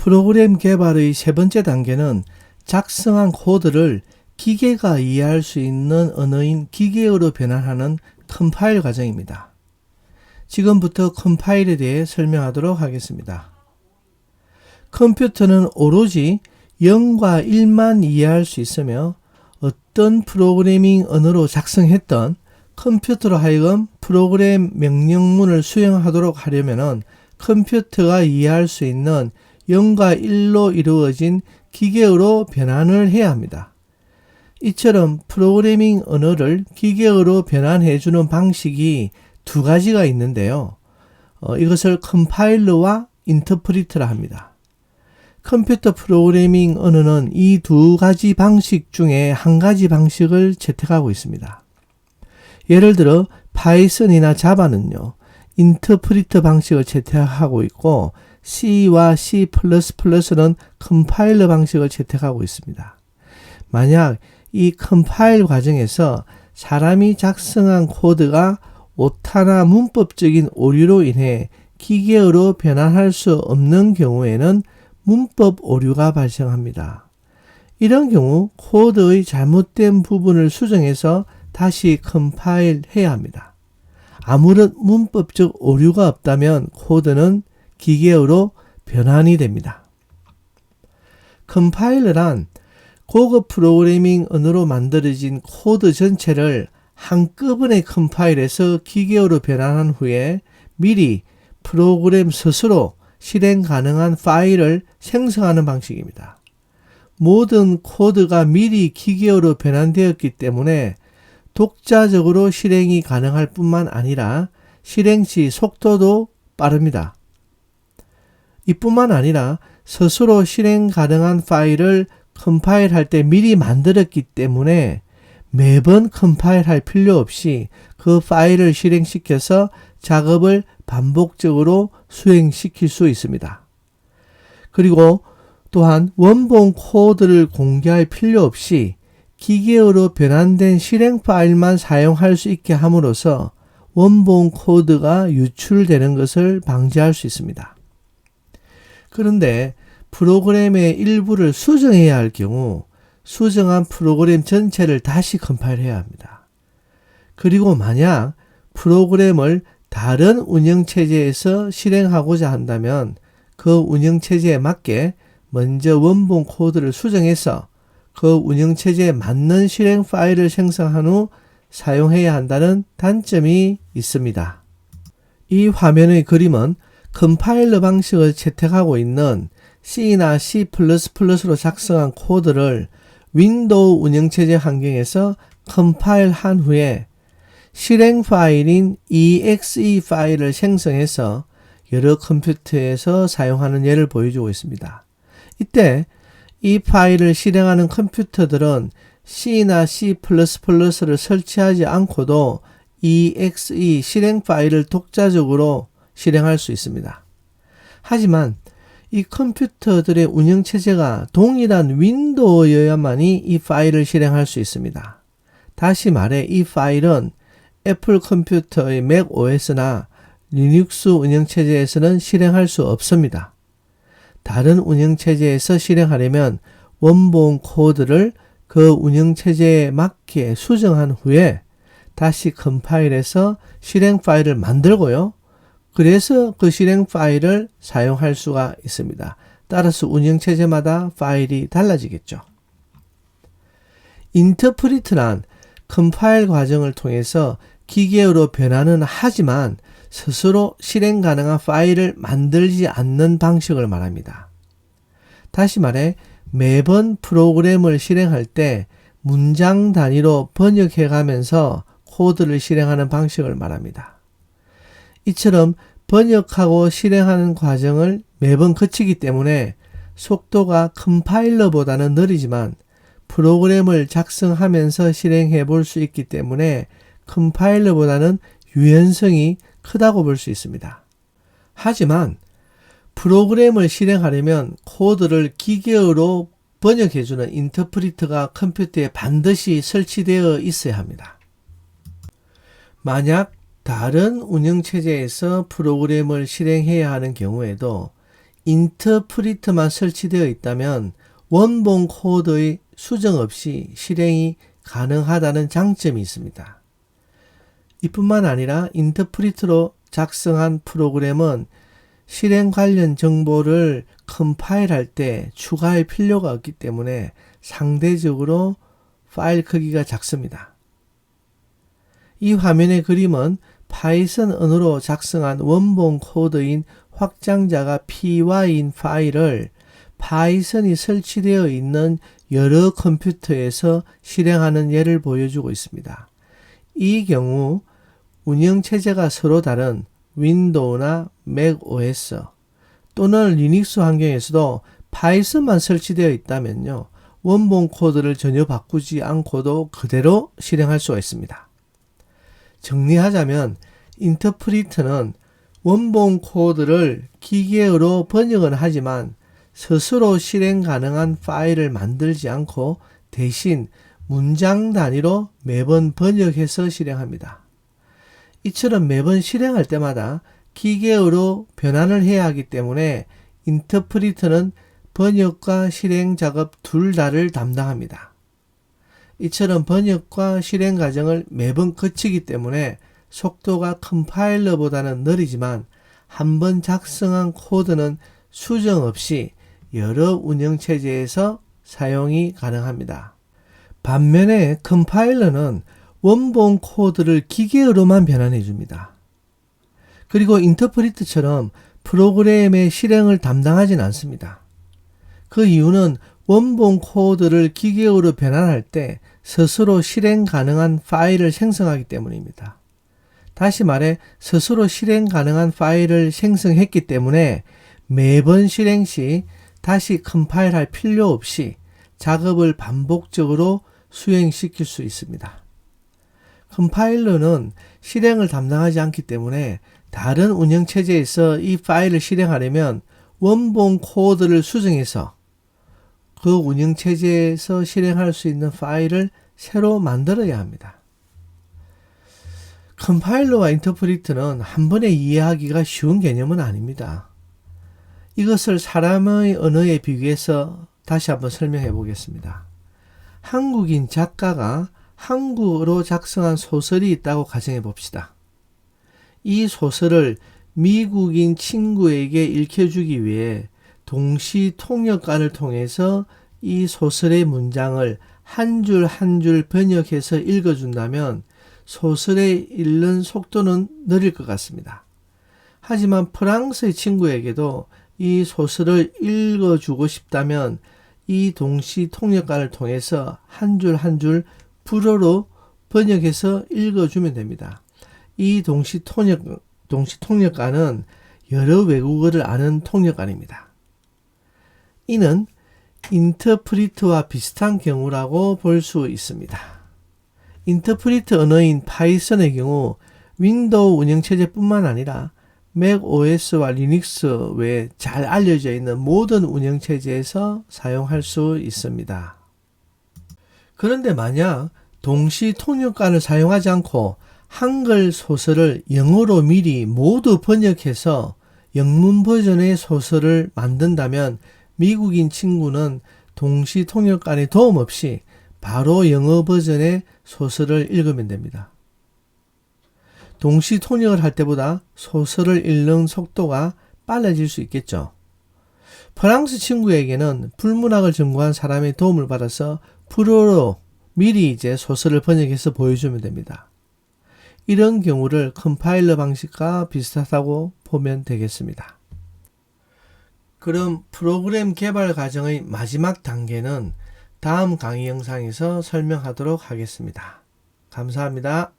프로그램 개발의 세 번째 단계는 작성한 코드를 기계가 이해할 수 있는 언어인 기계어로 변환하는 컴파일 과정입니다. 지금부터 컴파일에 대해 설명하도록 하겠습니다. 컴퓨터는 오로지 0과 1만 이해할 수 있으며 어떤 프로그래밍 언어로 작성했던 컴퓨터로 하여금 프로그램 명령문을 수행하도록 하려면 컴퓨터가 이해할 수 있는 0과 1로 이루어진 기계어로 변환을 해야 합니다. 이처럼 프로그래밍 언어를 기계어로 변환해 주는 방식이 두 가지가 있는데요. 어, 이것을 컴파일러와 인터프리트라 합니다. 컴퓨터 프로그래밍 언어는 이 두 가지 방식 중에 한 가지 방식을 채택하고 있습니다. 예를 들어 파이썬이나 자바는요. 인터프리터 방식을 채택하고 있고 C와 C++는 컴파일러 방식을 채택하고 있습니다. 만약 이 컴파일 과정에서 사람이 작성한 코드가 오타나 문법적인 오류로 인해 기계어로 변환할 수 없는 경우에는 문법 오류가 발생합니다. 이런 경우 코드의 잘못된 부분을 수정해서 다시 컴파일 해야 합니다. 아무런 문법적 오류가 없다면 코드는 기계어로 변환이 됩니다. 컴파일러란 고급 프로그래밍 언어로 만들어진 코드 전체를 한꺼번에 컴파일해서 기계어로 변환한 후에 미리 프로그램 스스로 실행 가능한 파일을 생성하는 방식입니다. 모든 코드가 미리 기계어로 변환되었기 때문에 독자적으로 실행이 가능할 뿐만 아니라 실행 시 속도도 빠릅니다. 이뿐만 아니라 스스로 실행 가능한 파일을 컴파일 할 때 미리 만들었기 때문에 매번 컴파일 할 필요 없이 그 파일을 실행시켜서 작업을 반복적으로 수행시킬 수 있습니다. 그리고 또한 원본 코드를 공개할 필요 없이 기계어로 변환된 실행 파일만 사용할 수 있게 함으로써 원본 코드가 유출되는 것을 방지할 수 있습니다. 그런데 프로그램의 일부를 수정해야 할 경우 수정한 프로그램 전체를 다시 컴파일해야 합니다. 그리고 만약 프로그램을 다른 운영체제에서 실행하고자 한다면 그 운영체제에 맞게 먼저 원본 코드를 수정해서 그 운영체제에 맞는 실행 파일을 생성한 후 사용해야 한다는 단점이 있습니다. 이 화면의 그림은 컴파일러 방식을 채택하고 있는 C나 C++로 작성한 코드를 윈도우 운영체제 환경에서 컴파일 한 후에 실행 파일인 exe 파일을 생성해서 여러 컴퓨터에서 사용하는 예를 보여주고 있습니다. 이때 이 파일을 실행하는 컴퓨터들은 C나 C++를 설치하지 않고도 exe 실행 파일을 독자적으로 실행할 수 있습니다. 하지만 이 컴퓨터들의 운영체제가 동일한 윈도우여야만이 이 파일을 실행할 수 있습니다. 다시 말해 이 파일은 애플 컴퓨터의 맥 OS나 리눅스 운영체제에서는 실행할 수 없습니다. 다른 운영체제에서 실행하려면 원본 코드를 그 운영체제에 맞게 수정한 후에 다시 컴파일해서 실행 파일을 만들고요. 그래서 그 실행 파일을 사용할 수가 있습니다. 따라서 운영체제마다 파일이 달라지겠죠. 인터프리트란 컴파일 과정을 통해서 기계어로 변화는 하지만 스스로 실행 가능한 파일을 만들지 않는 방식을 말합니다. 다시 말해 매번 프로그램을 실행할 때 문장 단위로 번역해 가면서 코드를 실행하는 방식을 말합니다. 이처럼 번역하고 실행하는 과정을 매번 거치기 때문에 속도가 컴파일러보다는 느리지만 프로그램을 작성하면서 실행해 볼 수 있기 때문에 컴파일러보다는 유연성이 크다고 볼 수 있습니다. 하지만 프로그램을 실행하려면 코드를 기계어로 번역해주는 인터프리터가 컴퓨터에 반드시 설치되어 있어야 합니다. 만약 다른 운영체제에서 프로그램을 실행해야 하는 경우에도 인터프리트만 설치되어 있다면 원본 코드의 수정 없이 실행이 가능하다는 장점이 있습니다. 이뿐만 아니라 인터프리트로 작성한 프로그램은 실행 관련 정보를 컴파일할 때 추가할 필요가 없기 때문에 상대적으로 파일 크기가 작습니다. 이 화면의 그림은 파이썬 언어로 작성한 원본 코드인 확장자가 py인 파일을 파이썬이 설치되어 있는 여러 컴퓨터에서 실행하는 예를 보여주고 있습니다. 이 경우 운영체제가 서로 다른 윈도우나 맥 OS 또는 리눅스 환경에서도 파이썬만 설치되어 있다면요. 원본 코드를 전혀 바꾸지 않고도 그대로 실행할 수가 있습니다. 정리하자면 인터프리트는 원본 코드를 기계어로 번역은 하지만 스스로 실행 가능한 파일을 만들지 않고 대신 문장 단위로 매번 번역해서 실행합니다. 이처럼 매번 실행할 때마다 기계어로 변환을 해야 하기 때문에 인터프리터는 번역과 실행 작업 둘 다를 담당합니다. 이처럼 번역과 실행 과정을 매번 거치기 때문에 속도가 컴파일러보다는 느리지만 한 번 작성한 코드는 수정 없이 여러 운영체제에서 사용이 가능합니다. 반면에 컴파일러는 원본 코드를 기계어로만 변환해 줍니다. 그리고 인터프리트처럼 프로그램의 실행을 담당하진 않습니다. 그 이유는 원본 코드를 기계어로 변환할 때 스스로 실행 가능한 파일을 생성하기 때문입니다. 다시 말해 스스로 실행 가능한 파일을 생성했기 때문에 매번 실행 시 다시 컴파일할 필요 없이 작업을 반복적으로 수행시킬 수 있습니다. 컴파일러는 실행을 담당하지 않기 때문에 다른 운영체제에서 이 파일을 실행하려면 원본 코드를 수정해서 그 운영 체제에서 실행할 수 있는 파일을 새로 만들어야 합니다. 컴파일러와 인터프리트는 한 번에 이해하기가 쉬운 개념은 아닙니다. 이것을 사람의 언어에 비교해서 다시 한번 설명해 보겠습니다. 한국인 작가가 한국어로 작성한 소설이 있다고 가정해 봅시다. 이 소설을 미국인 친구에게 읽혀주기 위해 동시 통역관을 통해서 이 소설의 문장을 한 줄 한 줄 번역해서 읽어준다면 소설의 읽는 속도는 느릴 것 같습니다. 하지만 프랑스의 친구에게도 이 소설을 읽어주고 싶다면 이 동시 통역관을 통해서 한 줄 한 줄 불어로 번역해서 읽어주면 됩니다. 이 동시 통역, 동시 통역관은 여러 외국어를 아는 통역관입니다. 이는 인터프리트와 비슷한 경우라고 볼 수 있습니다. 인터프리트 언어인 파이썬의 경우 윈도우 운영체제뿐만 아니라 맥 OS와 리눅스 외에 잘 알려져 있는 모든 운영체제에서 사용할 수 있습니다. 그런데 만약 동시 통역관을 사용하지 않고 한글 소설을 영어로 미리 모두 번역해서 영문 버전의 소설을 만든다면 미국인 친구는 동시 통역관의 도움 없이 바로 영어 버전의 소설을 읽으면 됩니다. 동시 통역을 할 때보다 소설을 읽는 속도가 빨라질 수 있겠죠. 프랑스 친구에게는 불문학을 전공한 사람의 도움을 받아서 불어로 미리 이제 소설을 번역해서 보여주면 됩니다. 이런 경우를 컴파일러 방식과 비슷하다고 보면 되겠습니다. 그럼 프로그램 개발 과정의 마지막 단계는 다음 강의 영상에서 설명하도록 하겠습니다. 감사합니다.